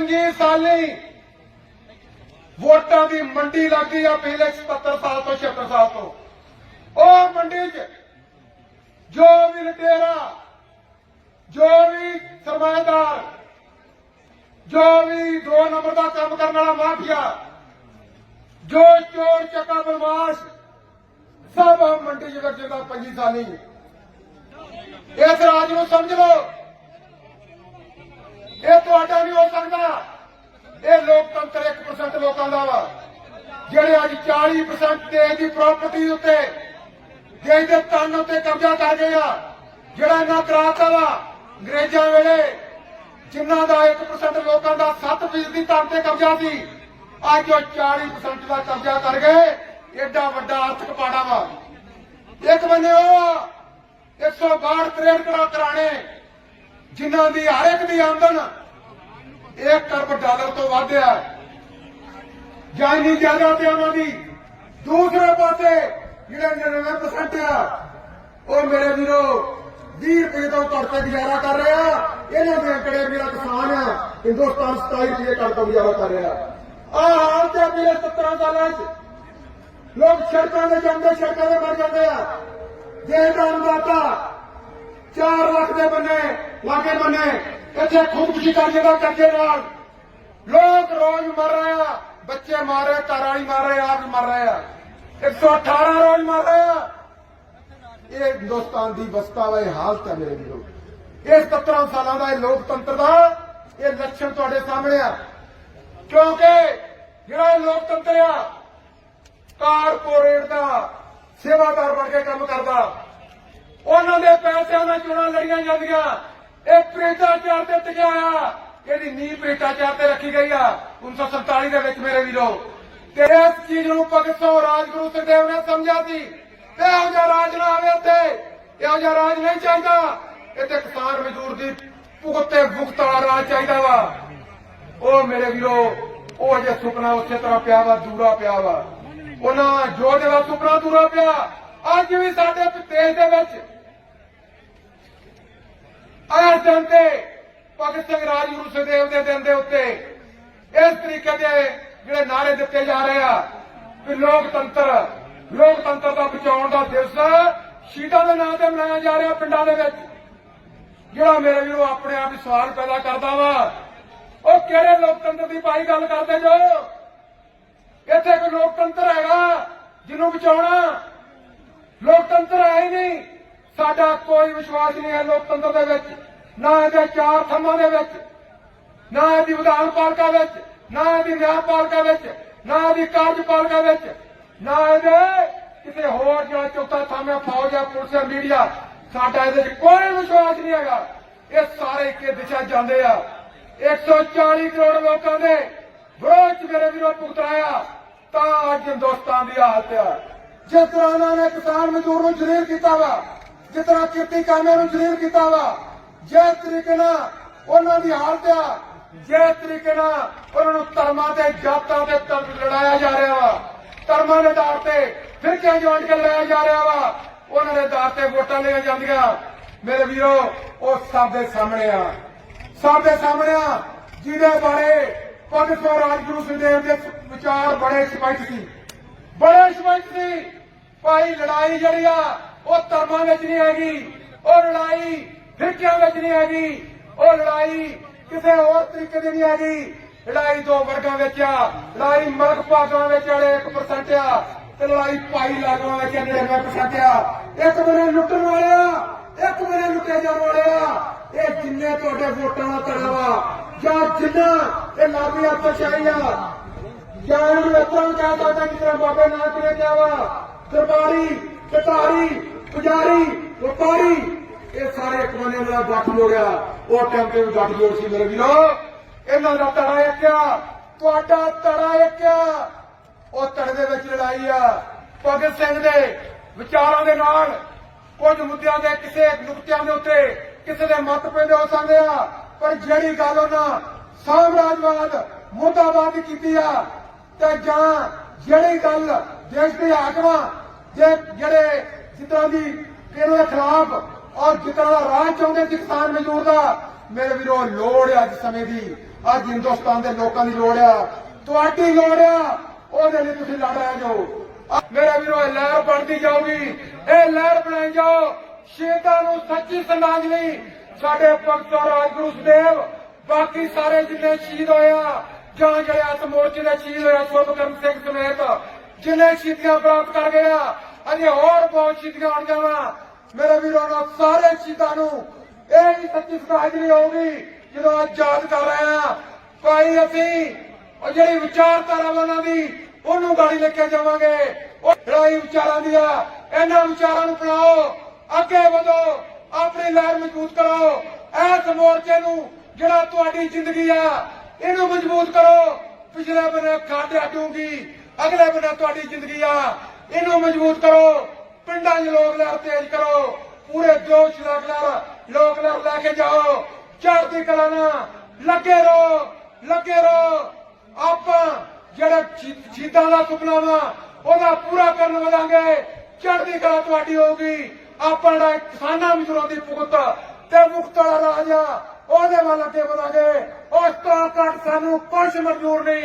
25 ਸਾਲੀ ਵੋਟਾਂ ਦੀ ਮੰਡੀ ਲੱਗਦੀ ਆ ਪਿਛਲੇ 77 ਸਾਲ ਤੋਂ 76 ਸਾਲ ਤੋਂ। ਉਹ ਮੰਡੀ 'ਚ ਜੋ ਵੀ ਲਟੇਰਾ, ਜੋ ਵੀ ਸਰਮਾਏਦਾਰ ਜੋ ਵੀ ਦੋ ਨੰਬਰ ਦਾ ਕੰਮ ਕਰਨ ਵਾਲਾ ਮਾਫੀਆ, ਜੋ ਚੋਰ ਚੱਕਾ ਬਦਮਾਸ਼, ਸਭ ਮੰਡੀ 'ਚ ਵਰਜਦਾ 25 ਸਾਲੀ ਇਸ ਰਾਜ ਨੂੰ ਸਮਝ ਲਓ। ਇਹ ਤੁਹਾਡਾ ਨਹੀਂ ਹੋ ਸਕਦਾ। ਇਹ ਲੋਕਤੰਤਰ 1% ਲੋਕਾਂ ਦਾ ਵਾ। ਜਿਹੜੇ ਅੱਜ 40% ਦੇਸ਼ ਦੀ ਪ੍ਰਾਪਰਟੀ ਉੱਤੇ ਦੇਸ਼ ਦੇ ਤਨ ਉੱਤੇ ਕਬਜ਼ਾ ਕਰ ਗਏ ਆ, ਜਿਹੜਾ ਇਹਨਾਂ ਕਰਾਤਾ ਵਾ ਅੰਗਰੇਜ਼ਾਂ ਵੇਲੇ, ਜਿਨ੍ਹਾਂ ਦਾ 1% ਲੋਕਾਂ ਦਾ 7% ਦੀ ਤਨ ਤੇ ਕਬਜ਼ਾ ਸੀ, ਅੱਜ ਉਹ 40% ਦਾ ਕਬਜ਼ਾ ਕਰ ਗਏ। ਏਡਾ ਵੱਡਾ ਆਰਥਿਕ ਪਾੜਾ ਵਾ। ਇੱਕ ਬੰਨੇ ਉਹ 162 ਕਰੋੜ ਕਰੋੜ ਕਰਾਣੇ। ਜਿਨ੍ਹਾਂ ਦੀ ਹਰ ਇੱਕ ਦੀ ਆਮਦਨ 1 ਕਰਬ ਡਾਲਰ ਤੋਂ ਵੱਧ ਆ। ਜਾਨੀ ਜ਼ਿਆਦਾ ਤੇ ਉਹਨਾਂ ਦੀ। ਦੂਸਰੇ ਪਾਸੇ ਜਿਹੜੇ 99% ਆ, ਉਹ ਮੇਰੇ ਵੀਰੋ 20 ਰੁਪਏ ਤੋਂ ਘੱਟ ਗੁਜ਼ਾਰਾ ਕਰ ਰਿਹਾ। ਇਹਨਾਂ ਦੇ ਅੰਕੜੇ ਮੇਰਾ ਕਿਸਾਨ ਆ, ਹਿੰਦੁਸਤਾਨ 27 ਰੁਪਏ ਘੱਟ ਤੋਂ ਗੁਜ਼ਾਰਾ ਕਰ ਰਿਹਾ। ਆ ਹਾਲ ਤੇ ਪਿਛਲੇ 17 ਸਾਲਾਂ 'ਚ। ਲੋਕ ਸੜਕਾਂ ਤੇ ਜਾਂਦੇ, ਸੜਕਾਂ ਤੇ ਮਰ ਜਾਂਦੇ ਆ। ਜੇ ਦਾ ਅੰਦਾਜ਼ਾ 4 ਲੱਖ ਦੇ ਬੰਨੇ, ਲਾਗੇ ਬੰਨੇ, ਇੱਥੇ ਖੁਦਕੁਸ਼ੀ ਕਰ ਜਾਂਦਾ ਕਰਜ਼ੇ ਨਾਲ। ਲੋਕ ਰੋਜ਼ ਮਰ ਰਹੇ ਆ, ਬੱਚੇ ਮਾਰ ਰਹੇ ਘਰ ਵਾਲੀ ਮਾਰ ਰਹੇ ਆਪ ਮਰ ਰਹੇ ਆ। 118 ਰੋਜ਼ ਮਰ ਰਹੇ ਆ। ਇਹ ਹਿੰਦੁਸਤਾਨ ਦੀ ਵਸਤਾ ਵਾ, ਇਹ ਹਾਲਤ ਹੈ ਮੇਰੇ ਵੀਰੋ। ਇਸ 17 ਸਾਲਾਂ ਦਾ ਇਹ ਲੋਕਤੰਤਰ ਦਾ, ਇਹ ਲੱਛਣ ਤੁਹਾਡੇ ਸਾਹਮਣੇ ਆ। ਕਿਉਂਕਿ ਜਿਹੜਾ ਇਹ ਲੋਕਤੰਤਰ ਆ, ਕਾਰਪੋਰੇਟ ਦਾ ਸੇਵਾਦਾਰ ਬਣ ਕੇ ਕੰਮ ਕਰਦਾ। ਉਹਨਾਂ ਦੇ ਪੈਸਿਆਂ ਨਾਲ ਚੋਣਾਂ ਲੜੀਆਂ ਜਾਂਦੀਆਂ। ਇਹ ਭ੍ਰਿਸ਼ਟਾਚਾਰ ਤੇ ਟਿਕਿਆ ਆ ਇਹਦੀ ਨੀਂਹ ਭ੍ਰਿਸ਼ਟਾਚਾਰ ਤੇ ਰੱਖੀ ਗਈ ਆ 1947 ਦੇ ਵਿੱਚ ਮੇਰੇ ਵੀਰੋ। ਤੇ ਇਸ ਚੀਜ਼ ਨੂੰ ਭਗਤ ਸਿੰਘ ਰਾਜਗੁਰੂ ਸੁਖਦੇਵ ਨੇ ਸਮਝਿਆ ਸੀ। ਤੇ ਇਹੋ ਜਿਹਾ ਰਾਜ ਨਾ ਆਵੇ ਉੱਥੇ ਇਹੋ ਜਿਹਾ ਰਾਜ ਨਹੀਂ ਚਾਹੀਦਾ। ਇੱਥੇ ਕਿਸਾਨ ਮਜ਼ਦੂਰ ਦੀ ਭੁਗਤੇ ਭੁਗਤ ਰਾਜ ਚਾਹੀਦਾ ਵਾ। ਉਹ ਮੇਰੇ ਵੀਰੋ, ਉਹ ਅਜੇ ਸੁਪਨਾ ਉਸੇ ਤਰ੍ਹਾਂ ਪਿਆ ਵਾ, ਦੂਰਾ ਪਿਆ ਵਾ। ਉਹਨਾਂ ਜੋ ਦਾ ਸੁਪਨਾ ਦੂਰਾ ਪਿਆ। ਅੱਜ ਵੀ ਸਾਡੇ ਦੇਸ਼ ਦੇ ਵਿੱਚ ਆਇਆ ਦਿਨ ਭਗਤ ਸਿੰਘ ਰਾਜਗੁਰੂ ਸੁਖਦੇਵ ਦੇ ਦਿਨ ਦੇ ਉੱਤੇ ਇਸ ਤਰੀਕੇ ਦੇ ਜਿਹੜੇ ਨਾਰੇ ਦਿੱਤੇ ਜਾ ਰਹੇ ਆ ਕਿ ਲੋਕਤੰਤਰ ਲੋਕਤੰਤਰ ਦਾ ਬਚਾਉਣ ਦਾ ਦਿਵਸ ਸ਼ਹੀਦਾਂ ਦੇ ਨਾਂ ਤੇ ਮਨਾਇਆ ਜਾ ਰਿਹਾ ਪਿੰਡਾਂ ਦੇ ਵਿੱਚ। ਜਿਹੜਾ ਮੇਰੇ ਵੀਰੋ ਆਪਣੇ ਆਪ ਹੀ ਸਵਾਲ ਪੈਦਾ ਕਰਦਾ ਵਾ, ਉਹ ਕਿਹੜੇ ਲੋਕਤੰਤਰ ਦੀ ਭਾਈ ਗੱਲ ਕਰਦੇ ਜੋ? ਇੱਥੇ ਕੋਈ ਲੋਕਤੰਤਰ ਹੈਗਾ ਜਿਹਨੂੰ ਬਚਾਉਣਾ ਲੋਕਤੰਤਰ ਆਏ ਨਹੀਂ। ਸਾਡਾ ਕੋਈ ਵਿਸ਼ਵਾਸ ਨਹੀਂ ਹੈ ਲੋਕਤੰਤਰ ਦੇ ਵਿੱਚ। ਨਾ ਇਹਦੇ ਚਾਰ ਥੰਮਾਂ ਦੇ ਵਿੱਚ, ਨਾ ਇਹਦੀ ਵਿਧਾਨ ਪਾਲਿਕਾ ਵਿੱਚ, ਨਾ ਇਹਦੀ ਨਿਆਂਪਾਲਿਕਾ ਵਿੱਚ, ਨਾ ਇਹਦੀ ਕਾਰਜਪਾਲਿਕਾ ਵਿੱਚ, ਨਾ ਇਹਦੇ ਕਿਸੇ ਹੋਰ ਜਿਹੜਾ ਚੌਥਾ ਥੰਮ ਹੈ ਫੌਜ ਹੈ ਪੁਲਿਸ ਹੈ ਮੀਡੀਆ। ਸਾਡਾ ਇਹਦੇ 'ਚ ਕੋਈ ਵਿਸ਼ਵਾਸ ਨਹੀਂ ਹੈਗਾ। ਇਹ ਸਾਰੇ ਇੱਕੇ ਦਿਸ਼ਾ ਜਾਂਦੇ ਆ। 140 ਕਰੋੜ ਲੋਕਾਂ ਦੇ ਵਿਰੋਧ 'ਚ ਮੇਰੇ ਵਿਰੋਧ ਭੁਗਤਾਇਆ ਤਾਂ ਅੱਜ ਹਿੰਦੁਸਤਾਨ ਦੀ ਹਾਲਤ ਆ। ਜਿਸ ਤਰ੍ਹਾਂ ਉਹਨਾਂ ਨੇ ਕਿਸਾਨ ਮਜ਼ਦੂਰ ਨੂੰ ਜਲੀਲ ਕੀਤਾ ਵਾ, ਜਿਸ ਤਰ੍ਹਾਂ ਕਿਰਤੀ ਕਾਮਿਆਂ ਨੂੰ ਜਲੀਲ ਕੀਤਾ ਵਾ, ਜਿਸ ਤਰੀਕੇ ਨਾਲ ਉਹਨਾਂ ਦੀ ਹਾਲਤ ਆ, ਜਿਸ ਤਰੀਕੇ ਨਾਲ ਉਹਨਾਂ ਨੂੰ ਧਰਮਾਂ ਤੇ ਜਾਤਾਂ ਤੇ ਧਰਮ ਲੜਾਇਆ ਜਾ ਰਿਹਾ ਵਾ। ਧਰਮਾਂ ਦੇ ਆਧਾਰ ਤੇ ਫਿਰਕਿਆਂ ਜੋੜ ਕੇ ਲੜਾਇਆ ਜਾ ਰਿਹਾ ਵਾ। ਉਹਨਾਂ ਦੇ ਆਧਾਰ ਤੇ ਵੋਟਾਂ ਲਈਆਂ ਜਾਂਦੀਆਂ। ਮੇਰੇ ਵੀਰੋ, ਉਹ ਸਭ ਦੇ ਸਾਹਮਣੇ ਆ। ਸਭ ਦੇ ਸਾਹਮਣੇ ਆ, ਜਿਹਦੇ ਬਾਰੇ ਭਗਤ ਸਿੰਘ ਰਾਜਗੁਰੂ ਸੁਖਦੇਵ ਦੇ ਵਿਚਾਰ ਬੜੇ ਸਪਸ਼ਟ ਸੀ। ਬੜੇ ਸਪਸ਼ਟ ਸੀ। ਭਾਈ ਲੜਾਈ ਜਿਹੜੀ ਆ, ਉਹ ਧਰਮਾਂ ਵਿੱਚ ਨਹੀਂ ਹੈਗੀ, ਉਹ ਲੜਾਈ ਫਿਰਕਿਆਂ ਵਿੱਚ ਨਹੀਂ ਹੈਗੀ, ਉਹ ਲੜਾਈ ਕਿਸੇ ਹੋਰ ਤਰੀਕੇ ਦੀ ਨਹੀਂ ਹੈਗੀ। ਲੜਾਈ ਦੋ ਵਰਗਾਂ ਵਿੱਚ ਆ, ਲੜਾਈ ਮਰਗ ਭਾਗਾਂ ਵਿੱਚ ਵਾਲੇ 1% ਆ, ਤੇ ਲੜਾਈ ਭਾਈ ਲਾਗਾਂ ਵਿੱਚ 99% ਆ। ਇੱਕ ਬੰਨੇ ਲੁੱਟਣ ਵਾਲੇ ਆ, ਇੱਕ ਮੇਰੇ ਲੁੱਟੇ ਜਾਣ ਵਾਲੇ ਆ। ਇਹ ਜਿੰਨੇ ਤੁਹਾਡੇ ਵੋਟਾਂ ਦਾ ਤੜਾ ਵਾ, ਜਾਂ ਜਿੰਨਾ ਇਹ ਲਾਭੀ ਆਪਸ਼ਾਹੀ ਆ ਜਾਂ ਇਹਨੂੰ ਇਸ ਤਰ੍ਹਾਂ ਕਹਿ ਸਕਦਾ ਜਿਸ ਤਰ੍ਹਾਂ ਬਾਬੇ ਨਾਨਕ ਨੇ ਕਿਹਾ ਵਾ ਦਰਬਾਰੀ ਕਟਾਰੀ ਪੁਜਾਰੀ, ਵਪਾਰੀ, ਇਹ ਸਾਰੇ ਇੱਕ ਬੰਨੇ ਮੇਰਾ ਗੱਠ ਜੋੜਿਆ। ਉਹ ਟਾਈਮ ਤੇ ਗੱਠ ਜੋੜ ਸੀ ਮੇਰੇ ਵੀਰੋ। ਇਹਨਾਂ ਦਾ ਤੜਾ ਇੱਕ ਤੁਹਾਡਾ ਤੜਾ ਇੱਕ ਉਹ ਤੜੇ ਦੇ ਵਿੱਚ ਲੜਾਈ ਆ। ਭਗਤ ਸਿੰਘ ਦੇ ਵਿਚਾਰਾਂ ਦੇ ਨਾਲ ਕੁਝ ਮੁੱਦਿਆਂ ਦੇ ਕਿਸੇ ਨੁਕਤਿਆਂ ਦੇ ਉੱਤੇ ਕਿਸੇ ਦੇ ਮਤ ਪੈਂਦੇ ਹੋ ਸਕਦੇ ਆ। ਪਰ ਜਿਹੜੀ ਗੱਲ ਉਹਨਾਂ ਸਾਮਰਾਜਵਾਦ ਮੁੱਦਾਬਾਦ ਕੀਤੀ ਆ, ਤੇ ਜਾਂ ਜਿਹੜੀ ਗੱਲ ਦੇਸ਼ ਦੇ ਹਾਕਮਾਂ ਜੇ ਜਿਹੜੇ ਜਿੱਦਾਂ ਦੀ ਇਹਨਾਂ ਦੇ ਖਿਲਾਫ ਔਰ ਜਿੱਦਾਂ ਦਾ ਰਾਜ ਚਾਹੁੰਦੇ ਸੀ ਕਿਸਾਨ ਮਜ਼ਦੂਰ ਦਾ, ਮੇਰੇ ਵੀਰੋ, ਲੋੜ ਹੈ ਅੱਜ ਸਮੇਂ ਦੀ। ਅੱਜ ਹਿੰਦੁਸਤਾਨ ਦੇ ਲੋਕਾਂ ਦੀ ਲੋੜ ਆ। ਤੁਹਾਡੀ ਲੋੜ ਆ। ਉਹਦੇ ਲਈ ਤੁਸੀਂ ਲੜ ਰਹੇ ਜੋ। ਮੇਰੇ ਵੀਰੋ, ਇਹ ਲਹਿਰ ਬਣਦੀ ਜਾਊਗੀ। ਇਹ ਲਹਿਰ ਬਣਾਈ ਜਾਓ। ਸ਼ਹੀਦਾਂ ਨੂੰ ਸੱਚੀ ਸ਼ਰਧਾਂਜਲੀ ਸਾਡੇ ਭਗਤ ਰਾਜਗੁਰੂ ਸੁਦੇਵ ਬਾਕੀ ਸਾਰੇ ਜਿੰਨੇ ਸ਼ਹੀਦ ਹੋਇਆ ਜਾਂ ਜਿਹੜੇ ਇਸ ਮੋਰਚੇ ਦੇ ਸ਼ਹੀਦ ਹੋਇਆ ਸੁਭਕਰਮ ਜਿੰਨੇ ਸ਼ਹੀਦੀਆਂ ਪ੍ਰਾਪਤ ਕਰ ਗਿਆ ਅਜੇ ਹੋਰ ਬਹੁਤ ਸ਼ਹੀਦੀਆਂ ਹੋਣ ਜਾਵਾਂ ਮੇਰੇ ਵੀਰੋ ਨੂੰ ਸਾਰੇ ਸ਼ਹੀਦਾਂ ਨੂੰ ਇਹ ਹੀ ਸੱਚੀ ਸ਼ਰਧਾਂਜਲੀ ਹੋਊਗੀ, ਜਦੋਂ ਅੱਜ ਯਾਦ ਕਰ ਰਹੇ ਆ। ਭਾਈ, ਅਸੀਂ ਉਹ ਜਿਹੜੀ ਵਿਚਾਰਧਾਰਾ ਉਹਨਾਂ ਦੀ ਉਹਨੂੰ ਗਾੜੀ ਲੈ ਕੇ ਜਾਵਾਂਗੇ। ਉਹ ਲੜਾਈ ਵਿਚਾਰਾਂ ਦੀ ਆ ਇਹਨਾਂ ਵਿਚਾਰਾਂ ਨੂੰ ਅਪਣਾਓ ਅੱਗੇ ਵਧੋ, ਆਪਣੀ ਲਹਿਰ ਮਜ਼ਬੂਤ ਕਰੋ। ਇਸ ਮੋਰਚੇ ਨੂੰ ਜਿਹੜਾ ਤੁਹਾਡੀ ਜ਼ਿੰਦਗੀ ਆ, ਇਹਨੂੰ ਮਜ਼ਬੂਤ ਕਰੋ। ਪਿਛਲੇ ਬੰਨੇ ਖਾਡੇ ਹਟੂਗੀ ਅਗਲੇ ਬੰਨੇ ਤੁਹਾਡੀ ਜ਼ਿੰਦਗੀ ਆ। ਇਹਨੂੰ ਮਜ਼ਬੂਤ ਕਰੋ। ਪਿੰਡਾਂ 'ਚ ਲੋਕ ਲਹਿਰ ਤੇਜ਼ ਕਰੋ। ਪੂਰੇ ਜੋਸ਼ ਨਾਲ ਲੋਕ ਲਹਿਰ ਲੈ ਕੇ ਜਾਓ। ਚੜ੍ਹਦੀ ਕਲਾ ਨਾਲ ਲੱਗੇ ਰਹੋ। ਲੱਗੇ ਰਹੋ। ਆਪਾਂ ਜਿਹੜਾ ਸ਼ੀ- ਸ਼ਹੀਦਾਂ ਦਾ ਸੁਪਨਾ ਵਾ, ਉਹਦਾ ਪੂਰਾ ਕਰਨ ਵਧਾਂਗੇ। ਚੜ੍ਹਦੀ ਕਲਾ ਤੁਹਾਡੀ ਹੋਊਗੀ। ਆਪਾਂ ਦਾ ਕਿਸਾਨਾਂ ਮਜ਼ਦੂਰਾਂ ਦੀ ਭੁਗਤ ਤੇ ਮੁਕਤ ਵਾਲਾ ਰਾਜ ਆ ਉਹਦੇ ਵੱਲ ਅੱਗੇ ਵਧਾਂਗੇ। ਉਸ ਤੋਂ ਘੱਟ ਸਾਨੂੰ ਕੁਝ ਮਨਜ਼ੂਰ ਨਹੀਂ।